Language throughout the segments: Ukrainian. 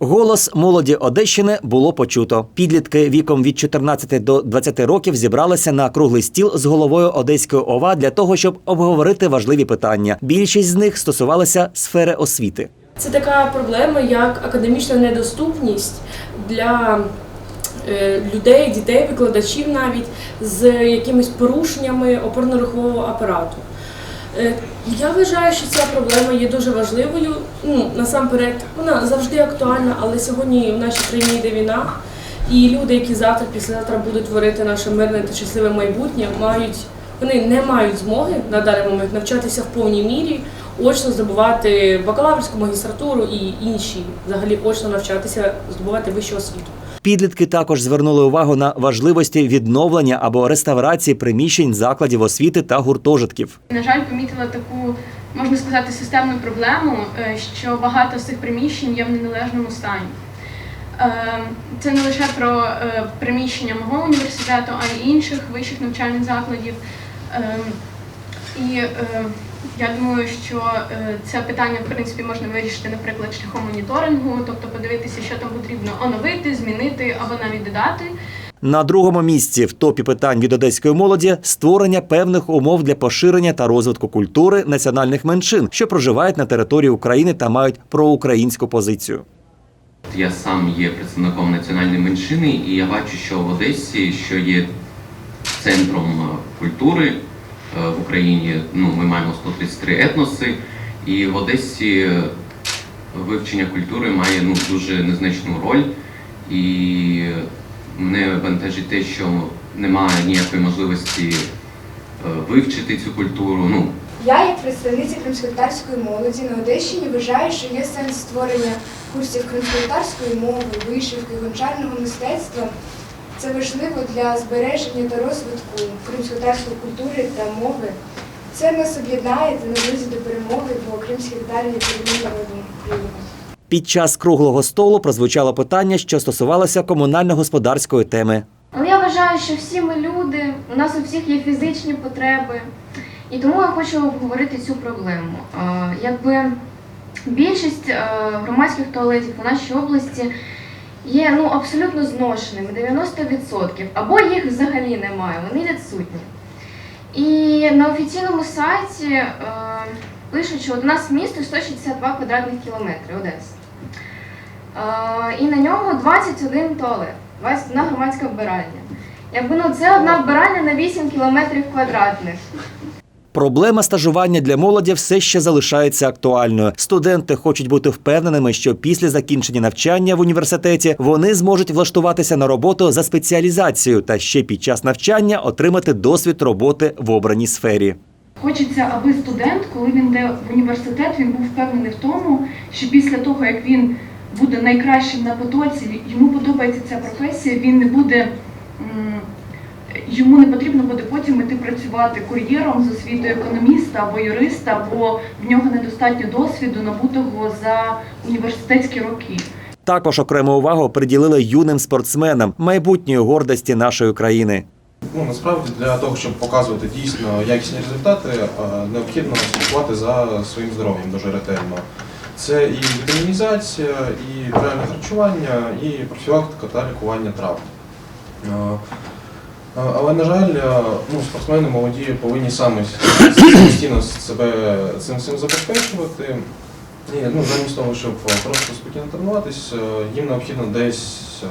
Голос молоді Одещини було почуто. Підлітки віком від 14 до 20 років зібралися на круглий стіл з головою Одеської ОВА для того, щоб обговорити важливі питання. Більшість з них стосувалися сфери освіти. Це така проблема, як академічна недоступність для е, людей, дітей, викладачів навіть з якимись порушеннями опорно-рухового апарату. Е, Я вважаю, що ця проблема є дуже важливою. Ну, насамперед, вона завжди актуальна, але сьогодні в нашій країні йде війна, і люди, які завтра, післязавтра будуть творити наше мирне та щасливе майбутнє, мають вони не мають змоги на даний момент навчатися в повній мірі, очно здобувати бакалаврську магістратуру і інші, взагалі очно навчатися, здобувати вищу освіту. Підлітки також звернули увагу на важливості відновлення або реставрації приміщень закладів освіти та гуртожитків. На жаль, помітила таку, можна сказати, системну проблему, е, що багато з цих приміщень є в неналежному стані. Е, Це не лише про е, приміщення мого університету, а й інших вищих навчальних закладів. І е, я думаю, що е, це питання в принципі можна вирішити, наприклад, шляхом моніторингу, тобто подивитися, що там потрібно оновити, змінити або навіть додати. На другому місці в топі питань від одеської молоді створення певних умов для поширення та розвитку культури національних меншин, що проживають на території України та мають проукраїнську позицію. Я сам є представником національної меншини, і я бачу, що в Одесі, що є центром е, культури в Україні, ну ми маємо 133 етноси, і в Одесі е, вивчення культури має ну дуже незначну роль. І мене бентежить те, що немає ніякої можливості е, вивчити цю культуру. Ну Я, як представниця кримськотарської молоді на Одещині, вважаю, що є сенс створення курсів кримськотарської мови, вишивки, гончарного мистецтва. Це важливо для збереження та розвитку кримськотарської культури та мови. Це нас об'єднає та наблизить до перемоги, бо кримських дарів є народом України. Під час круглого столу прозвучало питання, що стосувалося комунально-господарської теми. Але я вважаю, що всі ми люди, у нас у всіх є фізичні потреби. І тому я хочу обговорити цю проблему. Е, Якби більшість е, громадських туалетів у нашій області є ну, абсолютно зношеними, 90%, або їх взагалі немає, вони відсутні. І на офіційному сайті е, пишуть, що у нас місто 162 квадратних кілометри Одеса. Е, і на ньому 21 туалет, 21 громадська вбиральня. Якби ну це одна вбиральня на 8 кілометрів квадратних. Проблема стажування для молоді все ще залишається актуальною. Студенти хочуть бути впевненими, що після закінчення навчання в університеті вони зможуть влаштуватися на роботу за спеціалізацією та ще під час навчання отримати досвід роботи в обраній сфері. Хочеться, аби студент, коли він йде в університет, він був впевнений в тому, що після того, як він буде найкращим на потоці, йому подобається ця професія, він не буде. Йому не потрібно буде потім іти працювати кур'єром з освітою економіста або юриста, бо в нього недостатньо досвіду набутого за університетські роки. Також окрему увагу приділили юним спортсменам майбутньої гордості нашої країни. Ну, насправді для того, щоб показувати дійсно якісні результати, е, необхідно слідкувати за своїм здоров'ям дуже ретельно. Це і вітамінізація, і правильне харчування, і профілактика та лікування травм. Е, е, Але, на жаль, е, ну, спортсмени молоді повинні самі самостійно себе цим всім забезпечувати. І ну, замість того, щоб просто спокійно тренуватись, е, їм необхідно десь е,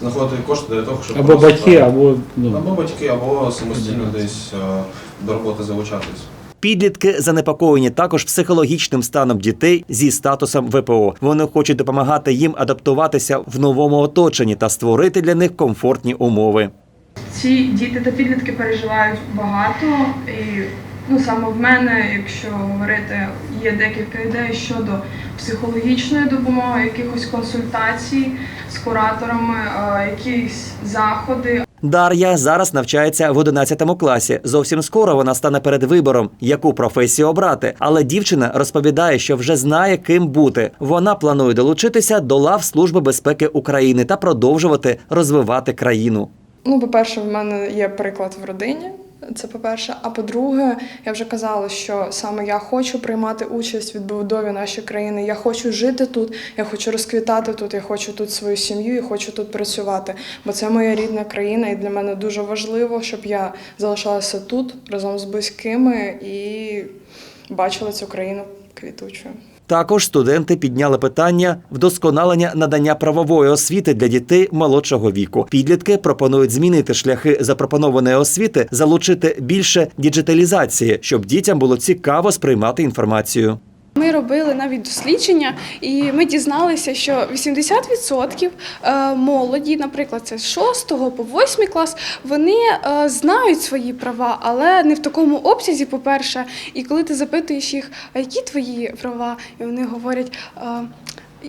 знаходити кошти для того, щоб Або просто- батьки, або ну, або батьки, або самостійно десь е, до роботи залучатись. Підлітки занепокоєні також психологічним станом дітей зі статусом ВПО. Вони хочуть допомагати їм адаптуватися в новому оточенні та створити для них комфортні умови. Ці діти та підлітки переживають багато, і ну саме в мене, якщо говорити, є декілька ідей щодо психологічної допомоги, якихось консультацій з кураторами, якісь заходи. Дар'я зараз навчається в 11 класі. Зовсім скоро вона стане перед вибором, яку професію обрати. Але дівчина розповідає, що вже знає, ким бути. Вона планує долучитися до лав Служби безпеки України та продовжувати розвивати країну. Ну, по-перше, в мене є приклад в родині Це по-перше. А по-друге, я вже казала, що саме я хочу приймати участь в відбудові нашої країни. Я хочу жити тут, я хочу розквітати тут, я хочу тут свою сім'ю, я хочу тут працювати. Бо це моя рідна країна, і для мене дуже важливо, щоб я залишалася тут разом з близькими і бачила цю країну квітучою. Також студенти підняли питання вдосконалення надання правової освіти для дітей молодшого віку. Підлітки пропонують змінити шляхи запропонованої освіти, залучити більше діджиталізації, щоб дітям було цікаво сприймати інформацію. Ми робили навіть дослідження, і ми дізналися, що 80% е, молоді, наприклад, це з 6 по 8 клас, вони е, знають свої права, але не в такому обсязі, по-перше. І коли ти запитуєш їх, які твої права, і вони говорять.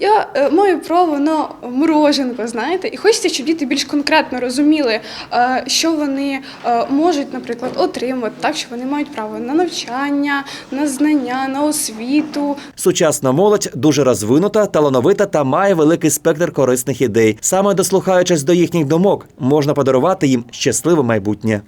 Я е, маю право на мороженко, знаєте, і хочеться, щоб діти більш конкретно розуміли, е, що вони е, можуть, наприклад, отримати, так що вони мають право на навчання, на знання, на освіту, Сучасна молодь дуже розвинута, талановита та має великий спектр корисних ідей. Саме дослухаючись до їхніх думок, можна подарувати їм щасливе майбутнє.